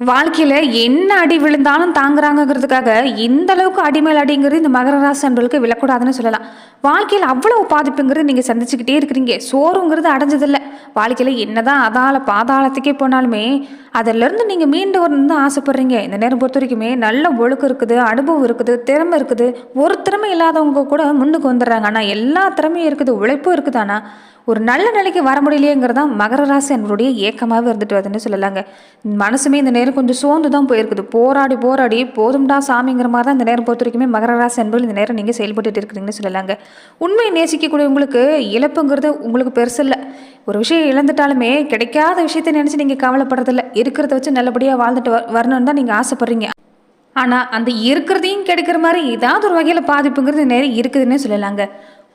வாழ்க்கையில் என்ன அடி விழுந்தாலும் தாங்குறாங்கங்கிறதுக்காக இந்த அளவுக்கு அடி மேல் அடிங்கிறது இந்த மகர ராசி அன்பர்களுக்கு விழக்கூடாதுன்னு சொல்லலாம். வாழ்க்கையில் அவ்வளவு பாதிப்புங்கிறது நீங்கள் சந்திச்சுக்கிட்டே இருக்கிறீங்க. சோறுங்கிறது அடைஞ்சதில்லை. வாழ்க்கையில் என்னதான் அதால பாதாளத்துக்கே போனாலுமே அதிலிருந்து நீங்கள் மீண்டு வரணும்னு ஆசைப்படுறீங்க. இந்த நேரம் பொறுத்த வரைக்குமே நல்ல ஒழுக்கம் இருக்குது அனுபவம் இருக்குது திறமை இருக்குது. ஒரு திறமை இல்லாதவங்க கூட முன்னுக்கு வந்துடுறாங்க. ஆனால் எல்லா திறமையும் இருக்குது உழைப்பும் இருக்குது. ஆனால் ஒரு நல்ல நிலைக்கு வர முடியலையேங்கிறது தான் மகர ராசி அன்பருடைய ஏக்கமாகவே இருந்துட்டு வருதுன்னு சொல்லலாங்க. மனசுமே இந்த நேரம் கொஞ்சம் சோர்ந்து தான் போயிருக்குது. போராடி போராடி போதும்டா சாமிங்கிற மாதிரி தான் இந்த நேரம் பொறுத்த வரைக்குமே மகர ராசி என்பது இந்த நேரம் நீங்கள் செயல்பட்டு இருக்கிறீங்கன்னு சொல்லலாங்க. உண்மையை நேசிக்கக்கூடியவங்களுக்கு இழப்புங்கிறது உங்களுக்கு பெருசில்லை ஒரு விஷயம் இழந்துட்டாலுமே கிடைக்காத விஷயத்தை நினச்சி நீங்கள் கவலைப்படுறதில்ல இருக்கிறத வச்சு நல்லபடியாக வாழ்ந்துட்டு வ- வரணும்னு தான் நீங்கள் ஆசைப்படுறீங்க. ஆனால் அந்த இருக்கிறதையும் கிடைக்கிற மாதிரி ஏதாவது ஒரு வகையில் பாதிப்புங்கிறது நிறைய இருக்குதுன்னே சொல்லலாங்க.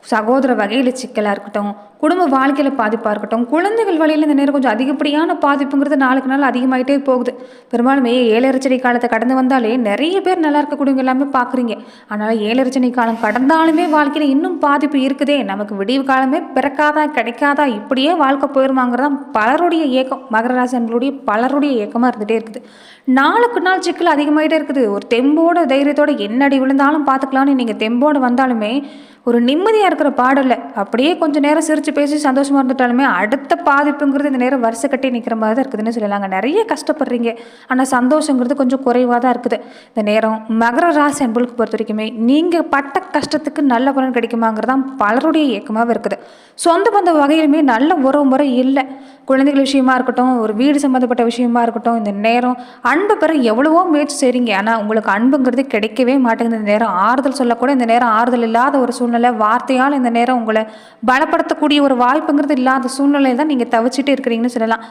சகோதர வகையில் சிக்கலாக இருக்கட்டும் குடும்ப வாழ்க்கையில் பாதிப்பாக இருக்கட்டும் குழந்தைகள் வழியில் இந்த நேரம் கொஞ்சம் அதிகப்படியான பாதிப்புங்கிறது நாளுக்கு நாள் அதிகமாகிட்டே போகுது. பெரும்பாலுமே ஏழரச்சனை காலத்தை கடந்து வந்தாலே நிறைய பேர் நல்லா இருக்கக்கூடியவங்க எல்லாமே பார்க்குறீங்க அதனால் ஏழரச்சனை காலம் கடந்தாலுமே வாழ்க்கையில் இன்னும் பாதிப்பு இருக்குதே. நமக்கு விடிவு காலமே பிறக்காதா கிடைக்காதா இப்படியே வாழ்க்கை போயிருமாங்கிறதான் பலருடைய ஏக்கம். மகராசன்களுடைய பலருடைய ஏக்கமாக இருந்துகிட்டே இருக்குது. நாளுக்கு நாள் சிக்கல் அதிகமாகிட்டே இருக்குது. ஒரு தெம்போட தைரியத்தோட என்னடி விழுந்தாலும் பார்த்துக்கலான்னு நீங்கள் தெம்போடு வந்தாலுமே ஒரு நிம்மதியாக இருக்கிற பாடலை அப்படியே கொஞ்சம் நேரம் சிரித்து பேசி சந்தோஷமாக இருந்துட்டாலுமே அடுத்த பாதிப்புங்கிறது இந்த நேரம் வருஷ கட்டி நிற்கிற மாதிரி தான் இருக்குதுன்னு சொல்லலாங்க நிறைய கஷ்டப்படுறீங்க. ஆனால் சந்தோஷங்கிறது கொஞ்சம் குறைவாக தான் இருக்குது. இந்த நேரம் மகர ராசி அன்புகளுக்கு பொறுத்த வரைக்குமே நீங்கள் பட்ட கஷ்டத்துக்கு நல்ல பலன் கிடைக்குமாங்கிறது தான் பலருடைய இயக்கமாகவே இருக்குது. சொந்த பந்த வகையிலுமே நல்ல உறவு முறை இல்லை. குழந்தைகள் விஷயமா இருக்கட்டும் ஒரு வீடு சம்மந்தப்பட்ட விஷயமா இருக்கட்டும் இந்த நேரம் அன்பு பெற எவ்வளவோ முயற்சி செய்கிறீங்க ஆனால் உங்களுக்கு அன்புங்கிறது கிடைக்கவே மாட்டேங்குது. இந்த நேரம் ஆறுதல் சொல்லக்கூட இந்த நேரம் ஆறுதல் இல்லாத ஒரு சூழ்நிலை வார்த்தையால் இந்த நேரம் உங்களை பலப்படுத்தக்கூடிய ஒரு வாய்ப்புங்கிறது இல்லாத சூழ்நிலையில் தான் நீங்கள் தவிச்சிட்டு இருக்கிறீங்கன்னு சொல்லலாம்.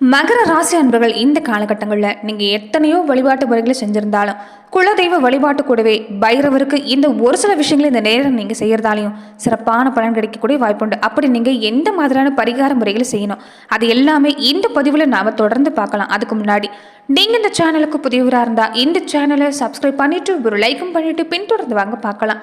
மகர ராசி அன்பர்கள் இந்த காலகட்டங்களில் நீங்கள் எத்தனையோ வழிபாட்டு முறைகளை செஞ்சிருந்தாலும் குலதெய்வ வழிபாட்டு கூடவே பைரவருக்கு இந்த ஒரு சில விஷயங்களை இந்த நேரம் நீங்கள் செய்கிறதாலையும் சிறப்பான பலன் கிடைக்கக்கூடிய வாய்ப்புண்டு அப்படி நீங்கள் எந்த மாதிரியான பரிகார முறைகளை செய்யணும் அது எல்லாமே இந்த பதிவில் நாம் தொடர்ந்து பார்க்கலாம். அதுக்கு முன்னாடி நீங்கள் இந்த சேனலுக்கு புதியவராக இருந்தால் இந்த சேனலை சப்ஸ்கிரைப் பண்ணிவிட்டு ஒரு லைக்கும் பண்ணிவிட்டு பின்தொடர்ந்து வாங்க பார்க்கலாம்.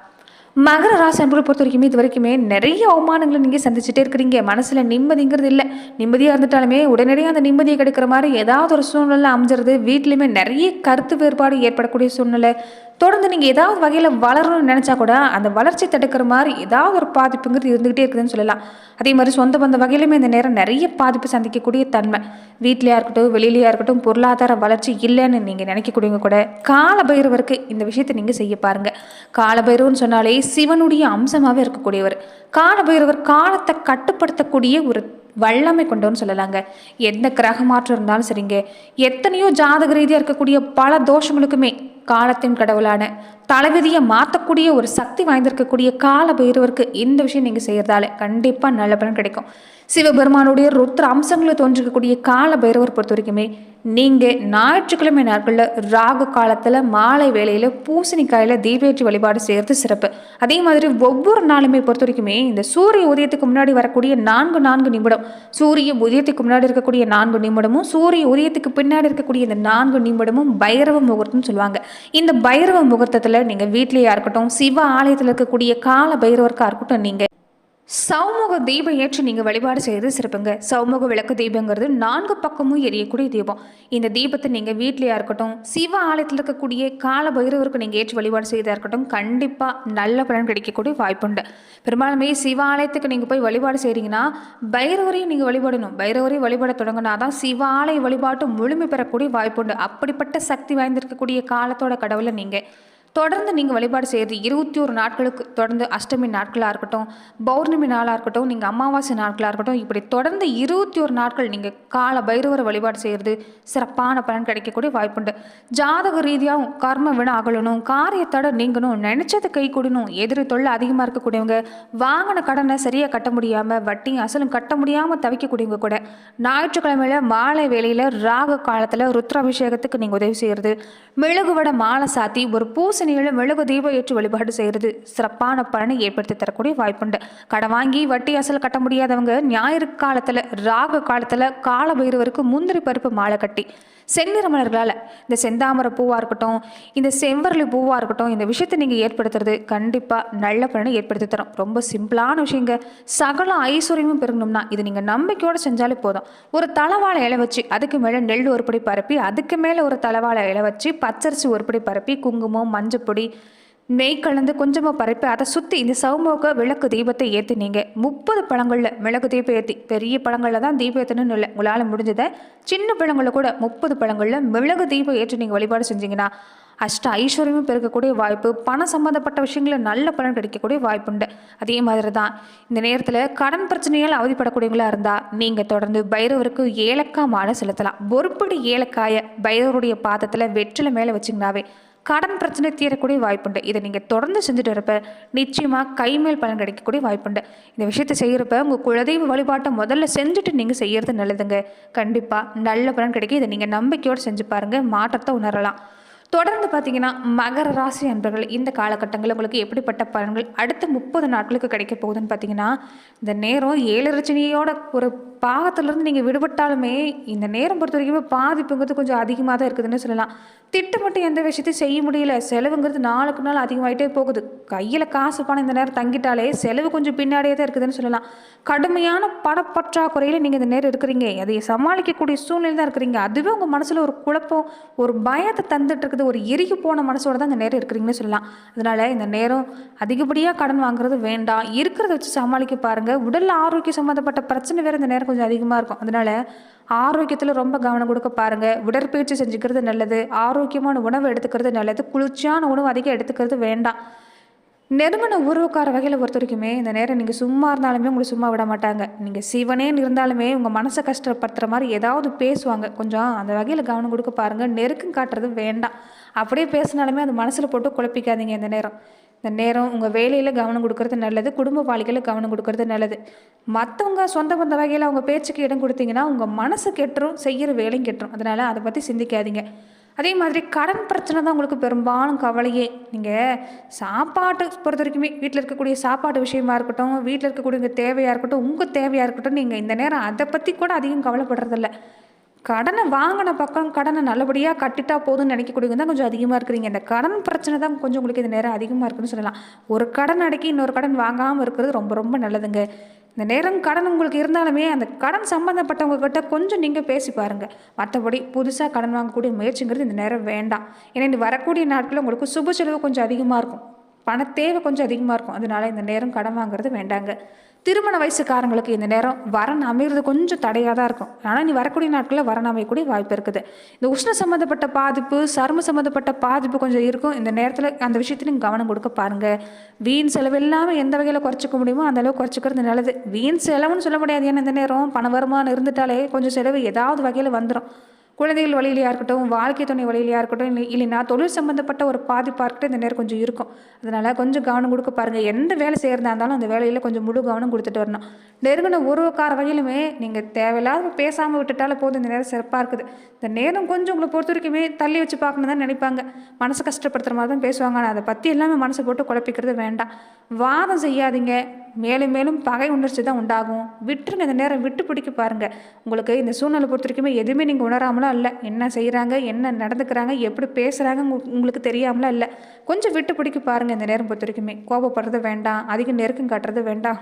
மகர ராசி அன்புகளை பொறுத்த வரைக்குமே இது வரைக்குமே நிறைய அவமானங்களை நீங்கள் சந்திச்சுட்டே இருக்கிறீங்க. மனசில் நிம்மதிங்கிறது இல்லை. நிம்மதியாக இருந்துட்டாலுமே உடனடியாக அந்த நிம்மதியை கிடைக்கிற மாதிரி ஏதாவது ஒரு சூழ்நிலை அமைஞ்சிருது. வீட்லேயுமே நிறைய கருத்து வேறுபாடு ஏற்படக்கூடிய சூழ்நிலை. தொடர்ந்து நீங்கள் ஏதாவது வகையில் வளரணும்னு நினச்சா கூட அந்த வளர்ச்சி தடுக்கிற மாதிரி ஏதாவது ஒரு பாதிப்புங்கிறது இருந்துகிட்டே இருக்குதுன்னு சொல்லலாம். அதே மாதிரி சொந்த பந்த வகையிலுமே இந்த நேரம் நிறைய பாதிப்பு சந்திக்கக்கூடிய தன்மை. வீட்லையா இருக்கட்டும் வெளியிலையா இருக்கட்டும் பொருளாதார வளர்ச்சி இல்லைன்னு நீங்கள் நினைக்கக்கூடியவங்க கூட கால பைரவருக்கு இந்த விஷயத்தை நீங்கள் செய்ய பாருங்கள் கால சொன்னாலே சிவனுடைய அம்சமாகவே இருக்கக்கூடியவர். காலபைரவர் காலத்தை கட்டுப்படுத்தக்கூடிய ஒரு வல்லமை கொண்டவன்னு சொல்லலாங்க. எந்த கிரக மாற்றம் இருந்தாலும் சரிங்க. எத்தனையோ ஜாதக ரீதியாக இருக்கக்கூடிய பல தோஷங்களுக்குமே காலத்தின் கடவுளான தலைவிதியை மாற்றக்கூடிய ஒரு சக்தி வாய்ந்திருக்கக்கூடிய கால பைரவருக்கு இந்த விஷயம் நீங்கள் செய்கிறதால கண்டிப்பாக நல்ல பலன் கிடைக்கும். சிவபெருமானுடைய ருத்ர அம்சங்களை தோன்றிருக்கக்கூடிய கால பைரவர் பொறுத்த வரைக்குமே நீங்கள் ஞாயிற்றுக்கிழமை நாட்களில் ராகு காலத்தில் மாலை வேளையில் பூசணிக்காயில் தீபேற்றி வழிபாடு செய்கிறது சிறப்பு. அதே மாதிரி ஒவ்வொரு நாளுமே பொறுத்த வரைக்குமே இந்த சூரிய உதயத்துக்கு முன்னாடி வரக்கூடிய நான்கு நான்கு நிமிடம் சூரிய உதயத்துக்கு முன்னாடி இருக்கக்கூடிய நான்கு நிமிடமும் சூரிய உதயத்துக்கு பின்னாடி இருக்கக்கூடிய இந்த நான்கு நிமிடமும் பைரவ முகூர்த்தம்னு சொல்லுவாங்க. இந்த பைரவ முகூர்த்தத்தில் நீங்கள் வீட்லேயா இருக்கட்டும் சிவ ஆலயத்தில் இருக்கக்கூடிய கால பைரவருக்காக இருக்கட்டும் நீங்கள் சௌமுக தீபம் ஏற்றி நீங்கள் வழிபாடு செய்து சிறப்புங்க. சௌமுக விளக்கு தீபங்கிறது நான்கு பக்கமும் எரியக்கூடிய தீபம். இந்த தீபத்தை நீங்கள் வீட்லேயா இருக்கட்டும் சிவ ஆலயத்தில் இருக்கக்கூடிய கால பைரவருக்கு நீங்கள் ஏற்றி வழிபாடு செய்தா இருக்கட்டும் கண்டிப்பாக நல்ல பலன் கிடைக்கக்கூடிய வாய்ப்புண்டு. பெரும்பாலுமே சிவ ஆலயத்துக்கு நீங்கள் போய் வழிபாடு செய்கிறீங்கன்னா பைரவரையும் நீங்கள் வழிபடணும். பைரவரையும் வழிபட தொடங்கினா தான் சிவ ஆலய வழிபாட்டு முழுமை பெறக்கூடிய வாய்ப்புண்டு. அப்படிப்பட்ட சக்தி வாய்ந்திருக்கக்கூடிய காலத்தோட கடவுளை நீங்கள் தொடர்ந்து நீங்கள் வழிபாடு செய்கிறது இருபத்தி ஒரு நாட்களுக்கு தொடர்ந்து அஷ்டமி நாட்களாக இருக்கட்டும் பௌர்ணமி நாளாக இருக்கட்டும் நீங்கள் அமாவாசை நாட்களாக இருக்கட்டும் இப்படி தொடர்ந்து இருபத்தி ஒரு நாட்கள் நீங்கள் கால பைரவரை வழிபாடு செய்கிறது சிறப்பான பலன் கிடைக்கக்கூடிய வாய்ப்புண்டு. ஜாதக ரீதியாகவும் கர்ம வின அகலணும் காரியத்தடை நீங்கணும் நினச்சது கை கொடுணும் எதிரி தொல்லை அதிகமாக இருக்கக்கூடியவங்க வாங்கின கடனை சரியாக கட்ட முடியாமல் வட்டி அசலும் கட்ட முடியாமல் தவிக்கக்கூடியவங்க கூட ஞாயிற்றுக்கிழமையில் மாலை வேலையில் ராகு காலத்தில் ருத்ராபிஷேகத்துக்கு நீங்கள் உதவி செய்கிறது மெழுகுவட மாலை சாத்தி ஒரு பூச சனியில் மெழுகு தீபம் ஏற்றி வழிபாடு செய்கிறது. சிறப்பான பலனை ஏற்படுத்தி தரக்கூடிய வாய்ப்புண்டு. கடன் வாங்கி வட்டி அசல் கட்ட முடியாதவங்க ஞாயிறு காலத்தில் ராகு காலத்தில் கால பைரவருக்கு முந்திரி பருப்பு மாலை கட்டி. செந்நிற மலர்களால் இந்த செந்தாமரை பூவாக இருக்கட்டும் இந்த செவ்வரளி பூவாக இருக்கட்டும் இந்த விஷயத்தை நீங்கள் ஏற்படுத்துறது கண்டிப்பாக நல்ல பலனை ஏற்படுத்தி தரும். ரொம்ப சிம்பிளான விஷயங்க. சகல ஐஸ்வர்யமும் பெருகணும்னா இது நீங்கள் நம்பிக்கையோடு செஞ்சாலே போதும். ஒரு தலைவாழை இலை வச்சு அதுக்கு மேலே நெல் ஒருபடி பரப்பி அதுக்கு மேலே ஒரு தலைவாழை இலை வச்சு பச்சரிசி ஒருபடி பரப்பி குங்குமம் பொடி நெய் கலந்து கொஞ்சமாக பரப்பி அதை சுற்றி இந்த சவுமோக விளக்கு தீபத்தை ஏற்றினீங்க முப்பது பழங்களில் மிளகு தீபம் ஏற்றி பெரிய பழங்களில் தான் தீபம் ஏற்றணும்னு இல்லை உங்களால் முடிஞ்சதை சின்ன பழங்களில் கூட முப்பது பழங்களில் மிளகு தீபம் ஏற்றி நீங்கள் வழிபாடு செஞ்சீங்கன்னா அஷ்ட ஐஸ்வர்யமும் பெருக்கக்கூடிய வாய்ப்பு பணம் சம்மந்தப்பட்ட விஷயங்களில் நல்ல பலன் கிடைக்கக்கூடிய வாய்ப்புண்டு அதே மாதிரி தான் இந்த நேரத்தில் கடன் பிரச்சனையால் அவதிப்படக்கூடியவங்களா இருந்தால் நீங்கள் தொடர்ந்து பைரவருக்கு ஏலக்காய் மாலை செலுத்தலாம். பொறுப்படி ஏலக்காயை பைரவருடைய பாதத்தில் வெற்றில மேலே வச்சிங்கனாவே கடன் பிரச்சனை தீரக்கூடிய வாய்ப்புண்டு. இதை நீங்கள் தொடர்ந்து செஞ்சுட்டு இருப்ப நிச்சயமாக கைமேல் பலன் கிடைக்கக்கூடிய வாய்ப்புண்டு. இந்த விஷயத்தை செய்கிறப்ப உங்கள் குலதெய்வ வழிபாட்டை முதல்ல செஞ்சுட்டு நீங்கள் செய்கிறது நல்லதுங்க. கண்டிப்பாக நல்ல பலன் கிடைக்கும். இதை நீங்கள் நம்பிக்கையோடு செஞ்சு பாருங்கள் மாற்றத்தை உணரலாம். தொடர்ந்து பார்த்தீங்கன்னா மகர ராசி அன்பர்கள் இந்த காலகட்டங்களில் உங்களுக்கு எப்படிப்பட்ட பலன்கள் அடுத்த முப்பது நாட்களுக்கு கிடைக்க போகுதுன்னு பார்த்தீங்கன்னா இந்த நேரம் ஏழரச்சனையோட ஒரு பாகத்திலிருந்து நீங்கள் விடுபட்டாலுமே இந்த நேரம் பொறுத்த வரைக்கும் பாதிப்புங்கிறது கொஞ்சம் அதிகமாக தான் இருக்குதுன்னு சொல்லலாம். திட்டமிட்டு எந்த விஷயத்தையும் செய்ய முடியல. செலவுங்கிறது நாளுக்கு நாள் அதிகமாகிட்டே போகுது. கையில் காசு பணம் இந்த நேரம் தங்கிட்டாலே செலவு கொஞ்சம் பின்னாடியே தான் இருக்குதுன்னு சொல்லலாம். கடுமையான பணப்பற்றாக்குறையில் நீங்கள் இந்த நேரம் இருக்கிறீங்க. அதை சமாளிக்கக்கூடிய சூழ்நிலை தான் இருக்கிறீங்க. அதுவே உங்கள் மனசில் ஒரு குழப்பம் ஒரு பயத்தை தந்துட்டு இருக்குது. ஒரு எரிகி போன மனசோட தான் இந்த நேரம் இருக்கிறீங்கன்னு சொல்லலாம். அதனால் இந்த நேரம் அதிகப்படியாக கடன் வாங்குறது வேண்டாம். இருக்கிறத வச்சு சமாளிக்க பாருங்கள் உடல் ஆரோக்கியம் சம்மந்தப்பட்ட பிரச்சனை வேறு இந்த நேரம் கொஞ்சம் அதிகமாக இருக்கும். அதனால் ஆரோக்கியத்தில் ரொம்ப கவனம் கொடுக்க பாருங்கள் உடற்பயிற்சி செஞ்சுக்கிறது நல்லது. ஆரோக்கியமான உணவு எடுத்துக்கிறது நல்லது. குளிர்ச்சியான உணவு அதிகம் எடுத்துக்கிறது வேண்டாம். நெருங்கின உறவுக்கார வகையில் பொறுத்த வரைக்குமே இந்த நேரம் நீங்கள் சும்மா இருந்தாலுமே உங்களை சும்மா விட மாட்டாங்க. நீங்கள் சிவனேன்னு இருந்தாலுமே உங்கள் மனசை கஷ்டப்படுத்துகிற மாதிரி ஏதாவது பேசுவாங்க. கொஞ்சம் அந்த வகையில் கவனம் கொடுக்க பாருங்கள் நெருக்கம் காட்டுறது வேண்டாம். அப்படியே பேசினாலுமே அது மனசில் போட்டு குழப்பிக்காதீங்க இந்த நேரம். இந்த நேரம் உங்கள் வேலையில் கவனம் கொடுக்கறது நல்லது. குடும்ப வாழ்க்கையில் கவனம் கொடுக்கறது நல்லது. மற்றவங்க சொந்த பந்த வகையில் அவங்க பேச்சுக்கு இடம் கொடுத்தீங்கன்னா உங்கள் மனசு கெட்டுரும் செய்கிற வேலையும் கெட்டுரும். அதனால் அதை பற்றி சிந்திக்காதீங்க. அதே மாதிரி கடன் பிரச்சனை தான் உங்களுக்கு பெரும்பாலும் கவலையே. நீங்கள் சாப்பாட்டு பொறுத்த வரைக்குமே வீட்டில் இருக்கக்கூடிய சாப்பாட்டு விஷயமா இருக்கட்டும் வீட்டில் இருக்கக்கூடிய உங்கள் தேவையாக இருக்கட்டும் உங்கள் தேவையாக இருக்கட்டும் நீங்கள் இந்த நேரம் அதை பற்றி கூட அதிகம் கவலைப்படுறதில்ல. கடனை வாங்கின பக்கம் கடனை நல்லபடியாக கட்டிட்டா போதும்னு நினைக்கக்கூடியவங்க தான் கொஞ்சம் அதிகமாக இருக்கிறீங்க. இந்த கடன் பிரச்சனை தான் கொஞ்சம் உங்களுக்கு இந்த நேரம் அதிகமாக இருக்குன்னு சொல்லலாம். ஒரு கடன் அடக்கி இன்னொரு கடன் வாங்காமல் இருக்கிறது ரொம்ப ரொம்ப நல்லதுங்க. இந்த நேரம் கடன் உங்களுக்கு இருந்தாலுமே அந்த கடன் சம்மந்தப்பட்டவங்க கிட்ட கொஞ்சம் நீங்கள் பேசி பாருங்கள் மற்றபடி புதுசாக கடன் வாங்கக்கூடிய முயற்சிங்கிறது இந்த நேரம் வேண்டாம். ஏன்னா இந்த வரக்கூடிய நாட்களில் உங்களுக்கு சுப செலவு கொஞ்சம் அதிகமாக இருக்கும். பண தேவை கொஞ்சம் அதிகமாக இருக்கும். அதனால இந்த நேரம் கடன் வாங்குறது வேண்டாங்க. திருமண வயசுக்காரங்களுக்கு இந்த நேரம் வரன் அமைகிறது கொஞ்சம் தடையாக தான் இருக்கும். ஆனால் நீ வரக்கூடிய நாட்களில் வரன் அமையக்கூடிய வாய்ப்பு இருக்குது. இந்த உஷ்ண சம்மந்தப்பட்ட பாதிப்பு சரும சம்மந்தப்பட்ட பாதிப்பு கொஞ்சம் இருக்கும். இந்த நேரத்தில் அந்த விஷயத்துல நீங்கள் கவனம் கொடுக்க பாருங்கள் வீண் செலவு இல்லாமல் எந்த வகையில் குறைச்சிக்க முடியுமோ அந்த அளவு குறைச்சிக்கிறது நல்லது. வீண் செலவுன்னு சொல்ல முடியாது. ஏன்னா இந்த நேரம் பண வருமானம் இருந்துட்டாலே கொஞ்சம் செலவு ஏதாவது வகையில் வந்துடும் குழந்தைகள் வழியிலையாக இருக்கட்டும் வாழ்க்கை துணை வழியிலையாக இருக்கட்டும் இல்லை இல்லைன்னா தொழில் சம்மந்தப்பட்ட ஒரு பாதிப்பாக இருக்கட்டும் இந்த நேரம் கொஞ்சம் இருக்கும். அதனால் கொஞ்சம் கவனம் கொடுக்க பாருங்கள் எந்த வேலை செய்கிறதா இருந்தாலும் அந்த வேலையில் கொஞ்சம் முழு கவனம் கொடுத்துட்டு வரணும். நெருங்கின உறவுக்கார வகையிலுமே நீங்கள் தேவையில்லாத பேசாமல் விட்டுட்டாலும் போதும். இந்த நேரம் சிறப்பாக இருக்குது. இந்த நேரம் கொஞ்சம் உங்களை பொறுத்த வரைக்குமே தள்ளி வச்சு பார்க்கணும் தான் நினைப்பாங்க. மனசை கஷ்டப்படுத்துகிற மாதிரி தான் பேசுவாங்க. ஆனால் அதை பற்றி எல்லாமே மனசை போட்டு குழப்பிக்கிறது வேண்டாம். வாதம் செய்யாதீங்க. மேலும் மேலும் பகை உணர்ச்சி தான் உண்டாகும். விட்டுருங்க இந்த நேரம் விட்டு பிடிக்க பாருங்கள் உங்களுக்கு இந்த சூழ்நிலை பொறுத்த வரைக்குமே எதுவுமே நீங்கள் உணராமலாம் இல்லை. என்ன செய்கிறாங்க என்ன நடந்துக்கிறாங்க எப்படி பேசுகிறாங்க உங்களுக்கு தெரியாமலாம் இல்லை. கொஞ்சம் விட்டு பிடிக்க பாருங்கள் இந்த நேரம் பொறுத்த வரைக்குமே. கோபப்படுறது வேண்டாம். அதிக நெருக்கம் காட்டுறது வேண்டாம்.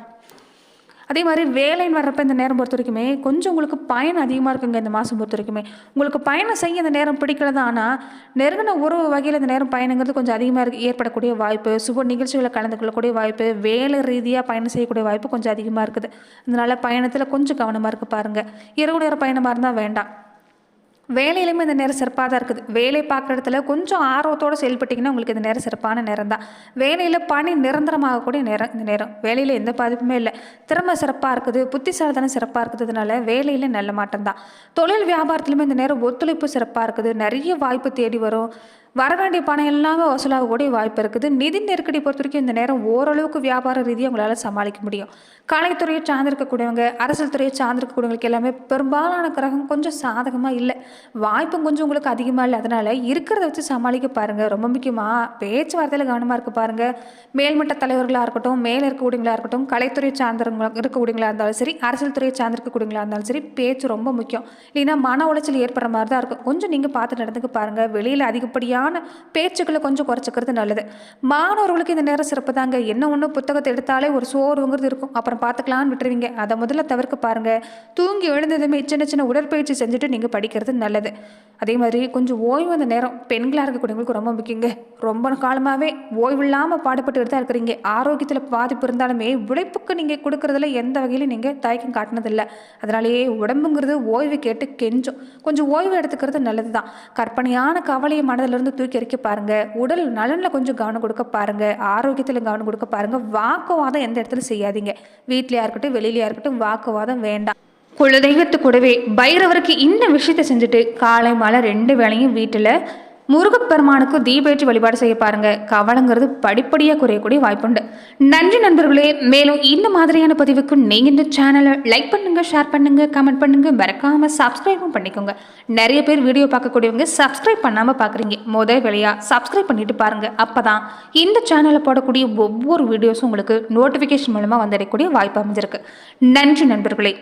அதே மாதிரி வேலைன்னு வர்றப்ப இந்த நேரம் பொறுத்த வரைக்குமே கொஞ்சம் உங்களுக்கு பயணம் அதிகமாக இருக்குங்க இந்த மாதம் பொறுத்த வரைக்குமே. உங்களுக்கு பயணம் செய்ய இந்த நேரம் பிடிக்கிறது ஆனால் நெருங்கின உறவு வகையில் இந்த நேரம் பயணங்கிறது கொஞ்சம் அதிகமாக இருக்கு. ஏற்படக்கூடிய வாய்ப்பு சுப நிகழ்ச்சிகளை கலந்து கொள்ளக்கூடிய வாய்ப்பு வேலை ரீதியாக பயணம் செய்யக்கூடிய வாய்ப்பு கொஞ்சம் அதிகமாக இருக்குது. அதனால் பயணத்தில் கொஞ்சம் கவனமாக இருக்குது பாருங்கள் இரவு நேர பயணமாக இருந்தால் வேண்டாம். வேலையிலுமே இந்த நேரம் சிறப்பாக தான் இருக்குது. வேலை பார்க்குற இடத்துல கொஞ்சம் ஆர்வத்தோடு செயல்பட்டிங்கன்னா உங்களுக்கு இந்த நேரம் சிறப்பான நேரம் தான். வேலையில் பணி நிரந்தரமாகக்கூடிய நேரம் இந்த நேரம். வேலையில் எந்த பாதிப்புமே இல்லை. திறமை சிறப்பாக இருக்குது. புத்திசாலித்தனம் சிறப்பாக இருக்கிறதுனால வேலையில் நல்ல மாட்டம் தான். தொழில் வியாபாரத்துலையுமே இந்த நேரம் ஒத்துழைப்பு சிறப்பாக இருக்குது. நிறைய வாய்ப்பு தேடி வரும். வர வேண்டிய பணம் எல்லாமே வசூலாகக்கூடிய வாய்ப்பு இருக்குது. நிதி நெருக்கடி பொறுத்த வரைக்கும் இந்த நேரம் ஓரளவுக்கு வியாபார ரீதியாக உங்களால் சமாளிக்க முடியும். கலைத்துறையை சார்ந்திருக்கக்கூடியவங்க அரசியல் துறையை சார்ந்திருக்கக்கூடியவங்களுக்கு எல்லாமே பெரும்பாலான கிரகம் கொஞ்சம் சாதகமாக இல்லை. வாய்ப்பும் கொஞ்சம் உங்களுக்கு அதிகமாக இல்லை. அதனால் இருக்கிறத வச்சு சமாளிக்க பாருங்கள் ரொம்ப முக்கியமாக பேச்சுவார்த்தையில் கவனமாக இருக்க பாருங்கள் மேல்மட்ட தலைவர்களாக இருக்கட்டும் மேலே இருக்கக்கூடியவங்களாக இருக்கட்டும் கலைத்துறை சார்ந்தவங்களா இருக்கக்கூடியவங்களா இருந்தாலும் சரி அரசியல் துறையை சார்ந்திருக்கக்கூடியவங்களா இருந்தாலும் சரி பேச்சு ரொம்ப முக்கியம். இல்லைன்னா மன உளைச்சல் ஏற்படுற மாதிரி தான் இருக்கும். கொஞ்சம் நீங்கள் பார்த்து நடந்துக்க பாருங்கள் வெளியில் அதிகப்படியாக மாதிரியான பேச்சுக்களை கொஞ்சம் குறைச்சிக்கிறது நல்லது. மாணவர்களுக்கு இந்த நேரம் சிறப்பு தாங்க என்ன ஒன்று புத்தகத்தை எடுத்தாலே ஒரு சோர்வுங்கிறது இருக்கும். அப்புறம் பார்த்துக்கலான்னு விட்டுருவீங்க. அதை முதல்ல தவிர்க்க பாருங்கள் தூங்கி எழுந்ததுமே சின்ன சின்ன உடற்பயிற்சி செஞ்சுட்டு நீங்கள் படிக்கிறது நல்லது. அதே மாதிரி கொஞ்சம் ஓய்வு அந்த நேரம் பெண்களாக இருக்கக்கூடியவங்களுக்கு ரொம்ப முக்கியங்க. ரொம்ப காலமாகவே ஓய்வு இல்லாமல் பாடுபட்டு தான் இருக்கிறீங்க. ஆரோக்கியத்தில் பாதிப்பு இருந்தாலுமே உழைப்புக்கு நீங்கள் கொடுக்கறதுல எந்த வகையிலும் நீங்கள் தயக்கம் காட்டினதில்லை. அதனாலேயே உடம்புங்கிறது ஓய்வு கேட்டு கெஞ்சும். கொஞ்சம் ஓய்வு எடுத்துக்கிறது நல்லது தான் கற்பனையான கவலையை மனதிலிருந்து தூக்கி எறிக்க பாருங்க. உடல் நலனில் கொஞ்சம் கவனம் கொடுக்க பாருங்க. ஆரோக்கியத்தில் கவனம் கொடுக்க பாருங்க. வாக்குவாதம் எந்த இடத்துல செய்யாதீங்க. வீட்லையா இருக்கட்டும் வெளியிலையா இருக்கட்டும் வாக்குவாதம் வேண்டாம். குலதெய்வத்து கூடவே பைரவருக்கு இந்த விஷயத்தை செஞ்சுட்டு காலை மாலை ரெண்டு வேளையும் வீட்டில் முருகப்பெருமானுக்கு தீபேற்றி வழிபாடு செய்ய பாருங்க. கவலைங்கிறது படிப்படியாக குறையக்கூடிய வாய்ப்புண்டு. நன்றி நண்பர்களே மேலும் இந்த மாதிரியான பதிவுக்கு நீங்கள் இந்த சேனலை லைக் பண்ணுங்க ஷேர் பண்ணுங்க கமெண்ட் பண்ணுங்க மறக்காம சப்ஸ்கிரைபும் பண்ணிக்கோங்க. நிறைய பேர் வீடியோ பார்க்கக்கூடியவங்க சப்ஸ்கிரைப் பண்ணாமல் பார்க்குறீங்க. முத வேலையாக சப்ஸ்கிரைப் பண்ணிட்டு பாருங்க. அப்போதான் இந்த சேனலில் போடக்கூடிய ஒவ்வொரு வீடியோஸும் உங்களுக்கு நோட்டிஃபிகேஷன் மூலமாக வந்தடையக்கூடிய வாய்ப்பு அமைஞ்சிருக்கு. நன்றி நண்பர்களே.